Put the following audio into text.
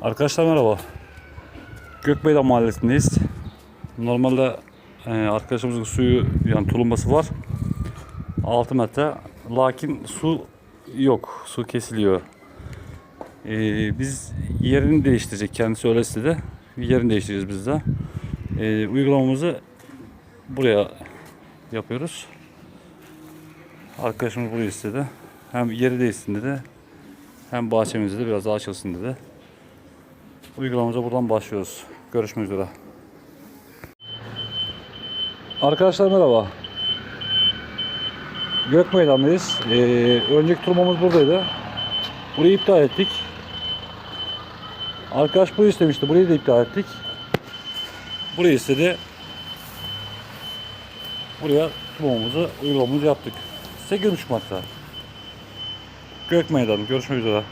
Arkadaşlar merhaba. Gökbeydan Mahallesi'ndeyiz. Normalde e, arkadaşımızın suyu yani tulumbası var. 6 metre. Lakin su yok. Su kesiliyor. E, biz yerini değiştirecek. Kendisi öyle istedi. Yerini değiştireceğiz biz de. E, uygulamamızı buraya yapıyoruz. Arkadaşımız burayı istedi. Hem yeri değişsin dedi. Hem bahçemizde de biraz daha açılsın dedi. Uygulamamıza buradan başlıyoruz. Görüşmek üzere. Arkadaşlar merhaba. Gök Meydan'dayız. Ee, önceki turmamız buradaydı. Burayı iptal ettik. Arkadaş burayı istemişti. Burayı da iptal ettik. Burayı istedi. Buraya turmamızı, uygulamamızı yaptık. 8.5 metre. Gök Meydanı. Görüşmek üzere.